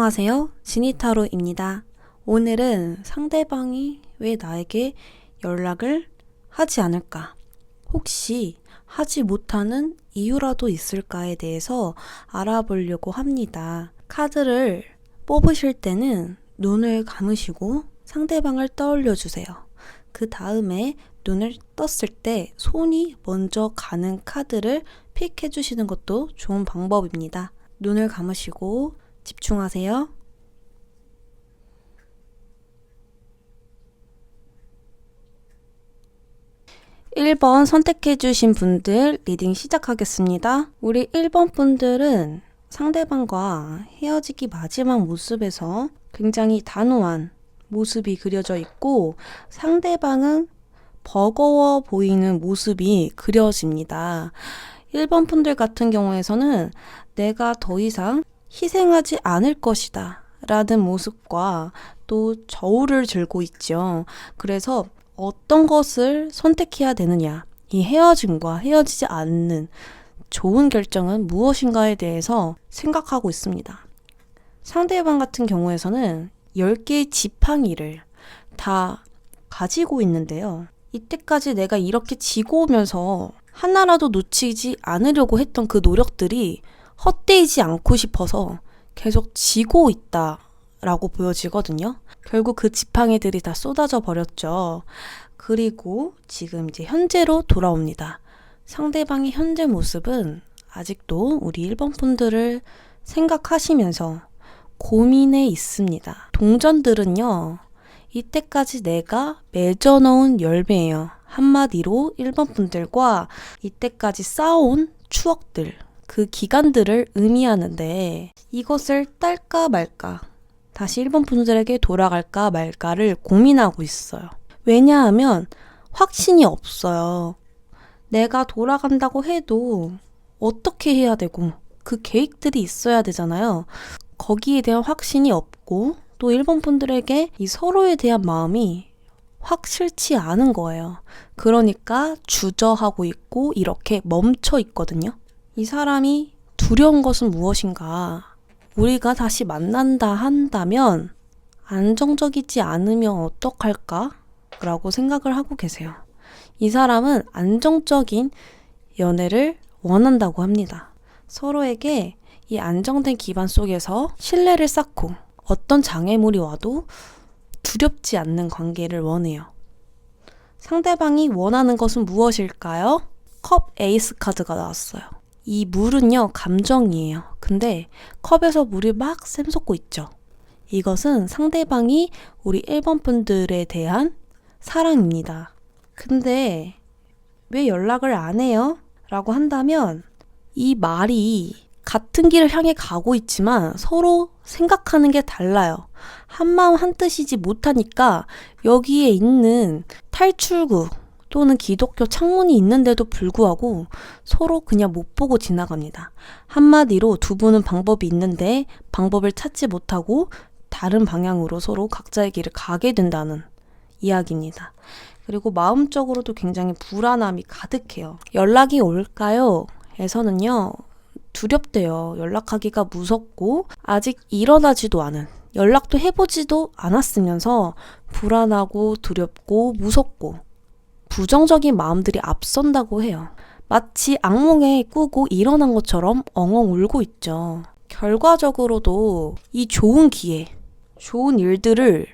안녕하세요. 지니타로입니다. 오늘은 상대방이 왜 나에게 연락을 하지 않을까? 혹시 하지 못하는 이유라도 있을까에 대해서 알아보려고 합니다. 카드를 뽑으실 때는 눈을 감으시고 상대방을 떠올려 주세요. 그 다음에 눈을 떴을 때 손이 먼저 가는 카드를 픽해 주시는 것도 좋은 방법입니다. 눈을 감으시고 집중하세요. 1번 선택해주신 분들 리딩 시작하겠습니다. 우리 1번 분들은 상대방과 헤어지기 마지막 모습에서 굉장히 단호한 모습이 그려져 있고 상대방은 버거워 보이는 모습이 그려집니다. 1번 분들 같은 경우에서는 내가 더 이상 희생하지 않을 것이다. 라는 모습과 또 저울을 들고 있죠. 그래서 어떤 것을 선택해야 되느냐. 이 헤어짐과 헤어지지 않는 좋은 결정은 무엇인가에 대해서 생각하고 있습니다. 상대방 같은 경우에서는 10개의 지팡이를 다 가지고 있는데요. 이때까지 내가 이렇게 지고 오면서 하나라도 놓치지 않으려고 했던 그 노력들이 헛되이지 않고 싶어서 계속 지고 있다 라고 보여지거든요. 결국 그 지팡이들이 다 쏟아져 버렸죠. 그리고 지금 이제 현재로 돌아옵니다. 상대방의 현재 모습은 아직도 우리 1번 분들을 생각하시면서 고민에 있습니다. 동전들은요, 이때까지 내가 맺어놓은 열매예요. 한마디로 1번 분들과 이때까지 쌓아온 추억들, 그 기간들을 의미하는데 이것을 딸까 말까, 다시 1번 분들에게 돌아갈까 말까를 고민하고 있어요. 왜냐하면 확신이 없어요. 내가 돌아간다고 해도 어떻게 해야 되고 그 계획들이 있어야 되잖아요. 거기에 대한 확신이 없고 또 1번 분들에게 이 서로에 대한 마음이 확 싫지 않은 거예요. 그러니까 주저하고 있고 이렇게 멈춰 있거든요. 이 사람이 두려운 것은 무엇인가? 우리가 다시 만난다 한다면 안정적이지 않으면 어떡할까? 라고 생각을 하고 계세요. 이 사람은 안정적인 연애를 원한다고 합니다. 서로에게 이 안정된 기반 속에서 신뢰를 쌓고 어떤 장애물이 와도 두렵지 않는 관계를 원해요. 상대방이 원하는 것은 무엇일까요? 컵 에이스 카드가 나왔어요. 이 물은요, 감정이에요. 근데 컵에서 물이 막 샘솟고 있죠. 이것은 상대방이 우리 1번 분들에 대한 사랑입니다. 근데 왜 연락을 안 해요? 라고 한다면 이 말이 같은 길을 향해 가고 있지만 서로 생각하는 게 달라요. 한마음 한뜻이지 못하니까 여기에 있는 탈출구 또는 기독교 창문이 있는데도 불구하고 서로 그냥 못 보고 지나갑니다. 한마디로 두 분은 방법이 있는데 방법을 찾지 못하고 다른 방향으로 서로 각자의 길을 가게 된다는 이야기입니다. 그리고 마음적으로도 굉장히 불안함이 가득해요. 연락이 올까요? 에서는요, 두렵대요. 연락하기가 무섭고, 아직 일어나지도 않은, 연락도 해보지도 않았으면서, 불안하고, 두렵고, 무섭고, 부정적인 마음들이 앞선다고 해요. 마치 악몽에 꾸고 일어난 것처럼 엉엉 울고 있죠. 결과적으로도 이 좋은 기회, 좋은 일들을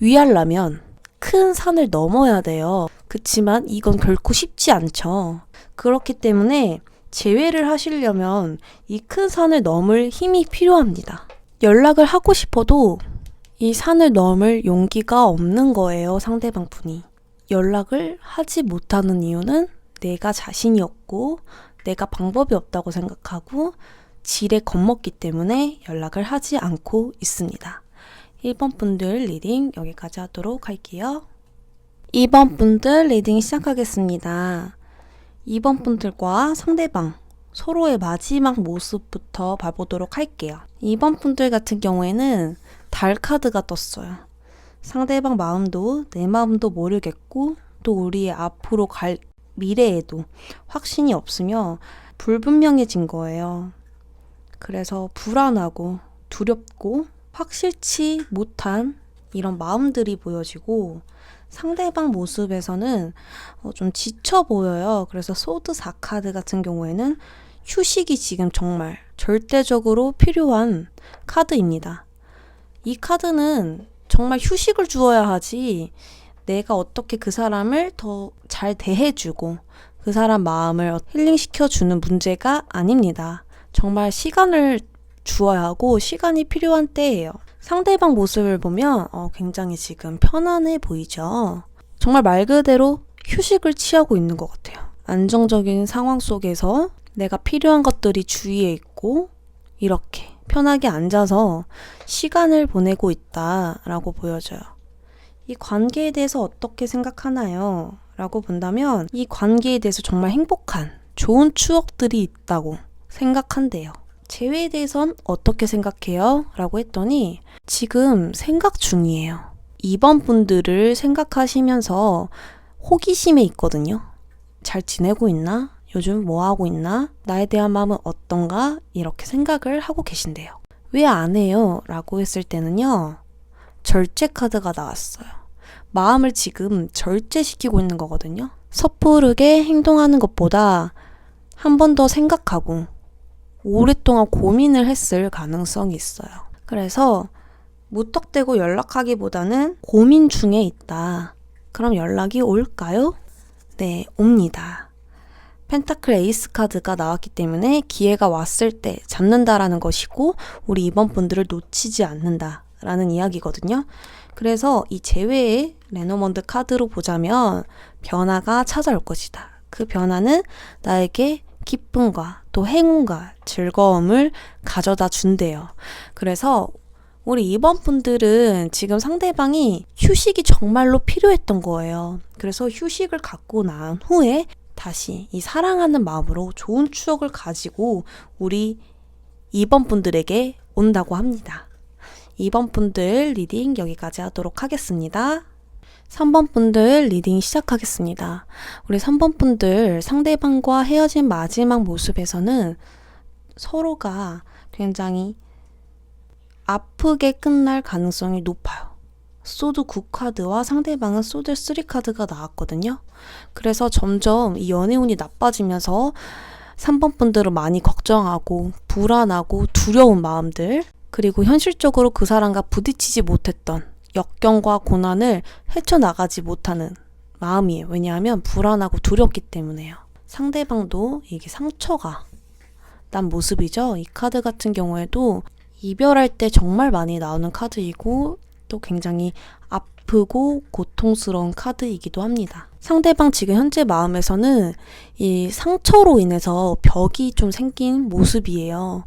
위하려면 큰 산을 넘어야 돼요. 그치만 이건 결코 쉽지 않죠. 그렇기 때문에 재회를 하시려면 이 큰 산을 넘을 힘이 필요합니다. 연락을 하고 싶어도 이 산을 넘을 용기가 없는 거예요, 상대방 분이. 연락을 하지 못하는 이유는 내가 자신이 없고 내가 방법이 없다고 생각하고 질에 겁먹기 때문에 연락을 하지 않고 있습니다. 1번 분들 리딩 여기까지 하도록 할게요. 2번 분들 리딩 시작하겠습니다. 2번 분들과 상대방 서로의 마지막 모습부터 봐보도록 할게요. 2번 분들 같은 경우에는 달 카드가 떴어요. 상대방 마음도 내 마음도 모르겠고 또 우리의 앞으로 갈 미래에도 확신이 없으며 불분명해진 거예요. 그래서 불안하고 두렵고 확실치 못한 이런 마음들이 보여지고 상대방 모습에서는 어, 좀 지쳐 보여요. 그래서 소드 4 카드 같은 경우에는 휴식이 지금 정말 절대적으로 필요한 카드입니다. 이 카드는 정말 휴식을 주어야 하지 내가 어떻게 그 사람을 더 잘 대해주고 그 사람 마음을 힐링시켜주는 문제가 아닙니다. 정말 시간을 주어야 하고 시간이 필요한 때예요. 상대방 모습을 보면 어, 굉장히 지금 편안해 보이죠. 정말 말 그대로 휴식을 취하고 있는 것 같아요. 안정적인 상황 속에서 내가 필요한 것들이 주위에 있고 이렇게 편하게 앉아서 시간을 보내고 있다라고 보여져요. 이 관계에 대해서 어떻게 생각하나요? 라고 본다면 이 관계에 대해서 정말 행복한 좋은 추억들이 있다고 생각한대요. 재회에 대해선 어떻게 생각해요? 라고 했더니 지금 생각 중이에요. 2번 분들을 생각하시면서 호기심에 있거든요. 잘 지내고 있나? 요즘 뭐 하고 있나? 나에 대한 마음은 어떤가? 이렇게 생각을 하고 계신대요. 왜 안 해요? 라고 했을 때는요. 절제 카드가 나왔어요. 마음을 지금 절제시키고 있는 거거든요. 섣부르게 행동하는 것보다 한 번 더 생각하고 오랫동안 고민을 했을 가능성이 있어요. 그래서 무턱대고 연락하기보다는 고민 중에 있다. 그럼 연락이 올까요? 네, 옵니다. 펜타클 에이스 카드가 나왔기 때문에 기회가 왔을 때 잡는다라는 것이고 우리 이번 분들을 놓치지 않는다라는 이야기거든요. 그래서 이 제외의 레노먼드 카드로 보자면 변화가 찾아올 것이다. 그 변화는 나에게 기쁨과 또 행운과 즐거움을 가져다 준대요. 그래서 우리 이번 분들은 지금 상대방이 휴식이 정말로 필요했던 거예요. 그래서 휴식을 갖고 난 후에 다시 이 사랑하는 마음으로 좋은 추억을 가지고 우리 2번 분들에게 온다고 합니다. 2번 분들 리딩 여기까지 하도록 하겠습니다. 3번 분들 리딩 시작하겠습니다. 우리 3번 분들 상대방과 헤어진 마지막 모습에서는 서로가 굉장히 아프게 끝날 가능성이 높아요. 소드 9카드와 상대방은 소드 3카드가 나왔거든요. 그래서 점점 이 연애운이 나빠지면서 3번 분들은 많이 걱정하고 불안하고 두려운 마음들 그리고 현실적으로 그 사람과 부딪히지 못했던 역경과 고난을 헤쳐나가지 못하는 마음이에요. 왜냐하면 불안하고 두렵기 때문에요. 상대방도 이게 상처가 난 모습이죠. 이 카드 같은 경우에도 이별할 때 정말 많이 나오는 카드이고 또 굉장히 아프고 고통스러운 카드이기도 합니다. 상대방 지금 현재 마음에서는 이 상처로 인해서 벽이 좀 생긴 모습이에요.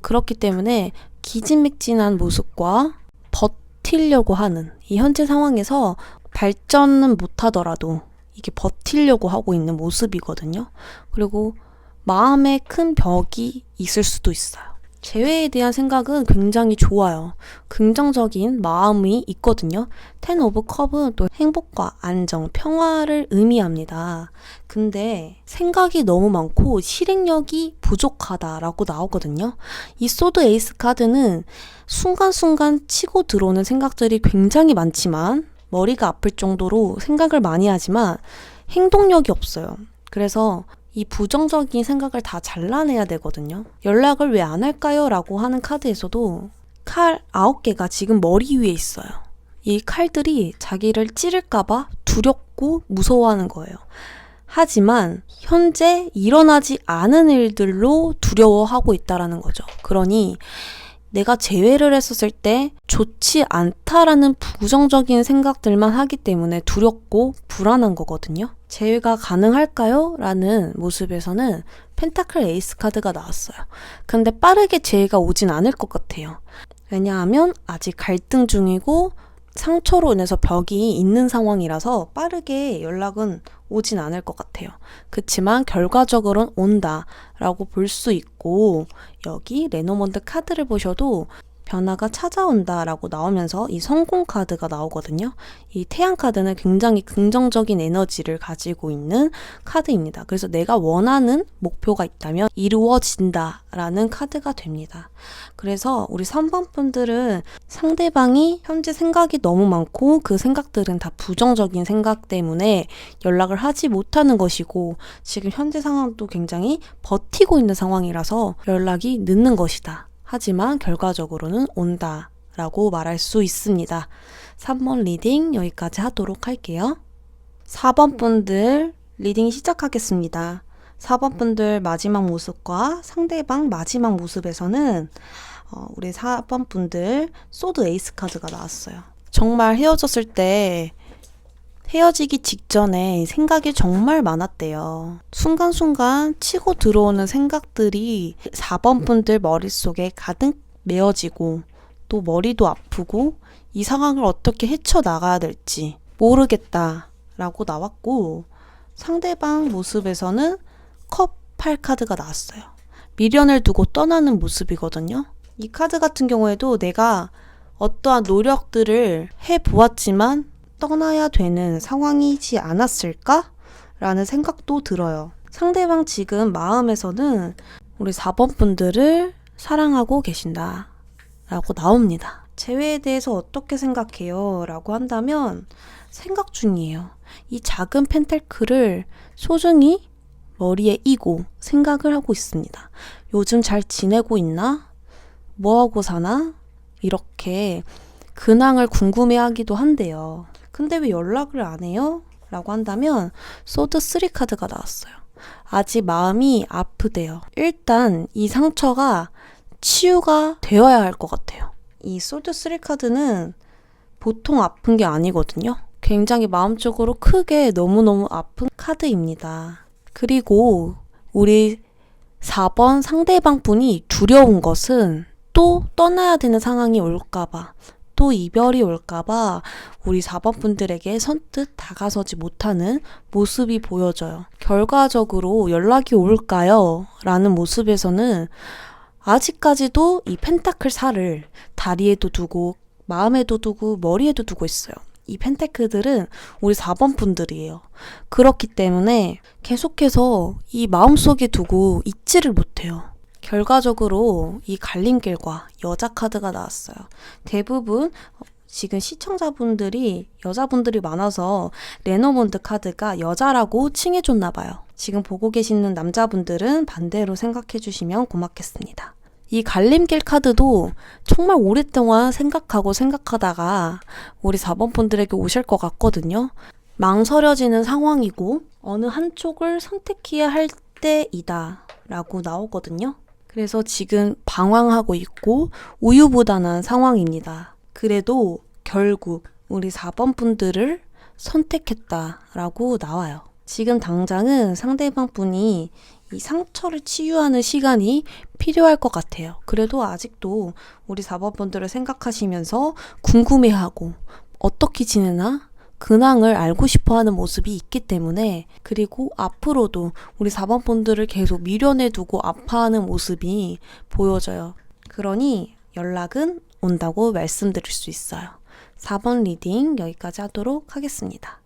그렇기 때문에 기진맥진한 모습과 버티려고 하는 이 현재 상황에서 발전은 못하더라도 이게 버티려고 하고 있는 모습이거든요. 그리고 마음에 큰 벽이 있을 수도 있어요. 재회에 대한 생각은 굉장히 좋아요. 긍정적인 마음이 있거든요. 텐 오브 컵은 또 행복과 안정, 평화를 의미합니다. 근데 생각이 너무 많고 실행력이 부족하다라고 나오거든요. 이 소드 에이스 카드는 순간순간 치고 들어오는 생각들이 굉장히 많지만 머리가 아플 정도로 생각을 많이 하지만 행동력이 없어요. 그래서 이 부정적인 생각을 다 잘라내야 되거든요. 연락을 왜 안 할까요? 라고 하는 카드에서도 칼 9개가 지금 머리 위에 있어요. 이 칼들이 자기를 찌를까봐 두렵고 무서워하는 거예요. 하지만 현재 일어나지 않은 일들로 두려워하고 있다라는 거죠. 그러니 내가 재회를 했었을 때 좋지 않다라는 부정적인 생각들만 하기 때문에 두렵고 불안한 거거든요. 재회가 가능할까요? 라는 모습에서는 펜타클 에이스 카드가 나왔어요. 근데 빠르게 재회가 오진 않을 것 같아요. 왜냐하면 아직 갈등 중이고 상처로 인해서 벽이 있는 상황이라서 빠르게 연락은 오진 않을 것 같아요. 그치만 결과적으로는 온다라고 볼 수 있고 여기 레노먼드 카드를 보셔도 변화가 찾아온다라고 나오면서 이 성공 카드가 나오거든요. 이 태양 카드는 굉장히 긍정적인 에너지를 가지고 있는 카드입니다. 그래서 내가 원하는 목표가 있다면 이루어진다라는 카드가 됩니다. 그래서 우리 3번 분들은 상대방이 현재 생각이 너무 많고 그 생각들은 다 부정적인 생각 때문에 연락을 하지 못하는 것이고 지금 현재 상황도 굉장히 버티고 있는 상황이라서 연락이 늦는 것이다. 하지만 결과적으로는 온다. 라고 말할 수 있습니다. 3번 리딩 여기까지 하도록 할게요. 4번 분들 리딩 시작하겠습니다. 4번 분들 마지막 모습과 상대방 마지막 모습에서는 어, 우리 4번 분들 소드 에이스 카드가 나왔어요. 정말 헤어졌을 때 헤어지기 직전에 생각이 정말 많았대요. 순간순간 치고 들어오는 생각들이 4번 분들 머릿속에 가득 메어지고 또 머리도 아프고 이 상황을 어떻게 헤쳐나가야 될지 모르겠다 라고 나왔고 상대방 모습에서는 컵 8카드가 나왔어요. 미련을 두고 떠나는 모습이거든요. 이 카드 같은 경우에도 내가 어떠한 노력들을 해 보았지만 떠나야 되는 상황이지 않았을까? 라는 생각도 들어요. 상대방 지금 마음에서는 우리 4번 분들을 사랑하고 계신다. 라고 나옵니다. 재회에 대해서 어떻게 생각해요? 라고 한다면 생각 중이에요. 이 작은 펜탈클을 소중히 머리에 이고 생각을 하고 있습니다. 요즘 잘 지내고 있나? 뭐하고 사나? 이렇게 근황을 궁금해 하기도 한데요. 근데 왜 연락을 안 해요? 라고 한다면 소드 3 카드가 나왔어요. 아직 마음이 아프대요. 일단 이 상처가 치유가 되어야 할 것 같아요. 이 소드 3 카드는 보통 아픈 게 아니거든요. 굉장히 마음적으로 크게 너무너무 아픈 카드입니다. 그리고 우리 4번 상대방 분이 두려운 것은 또 떠나야 되는 상황이 올까봐, 또 이별이 올까봐 우리 4번 분들에게 선뜻 다가서지 못하는 모습이 보여져요. 결과적으로 연락이 올까요? 라는 모습에서는 아직까지도 이 펜타클 살을 다리에도 두고 마음에도 두고 머리에도 두고 있어요. 이 펜타클들은 우리 4번 분들이에요. 그렇기 때문에 계속해서 이 마음속에 두고 잊지를 못해요. 결과적으로 이 갈림길과 여자 카드가 나왔어요. 대부분 지금 시청자분들이 여자분들이 많아서 레노몬드 카드가 여자라고 칭해줬나 봐요. 지금 보고 계시는 남자분들은 반대로 생각해 주시면 고맙겠습니다. 이 갈림길 카드도 정말 오랫동안 생각하고 생각하다가 우리 4번 분들에게 오실 것 같거든요. 망설여지는 상황이고 어느 한쪽을 선택해야 할 때이다 라고 나오거든요. 그래서 지금 방황하고 있고 우유부단한 상황입니다. 그래도 결국 우리 4번 분들을 선택했다라고 나와요. 지금 당장은 상대방 분이 이 상처를 치유하는 시간이 필요할 것 같아요. 그래도 아직도 우리 4번 분들을 생각하시면서 궁금해하고 어떻게 지내나 근황을 알고 싶어 하는 모습이 있기 때문에 그리고 앞으로도 우리 4번 분들을 계속 미련해 두고 아파하는 모습이 보여져요. 그러니 연락은 온다고 말씀드릴 수 있어요. 4번 리딩 여기까지 하도록 하겠습니다.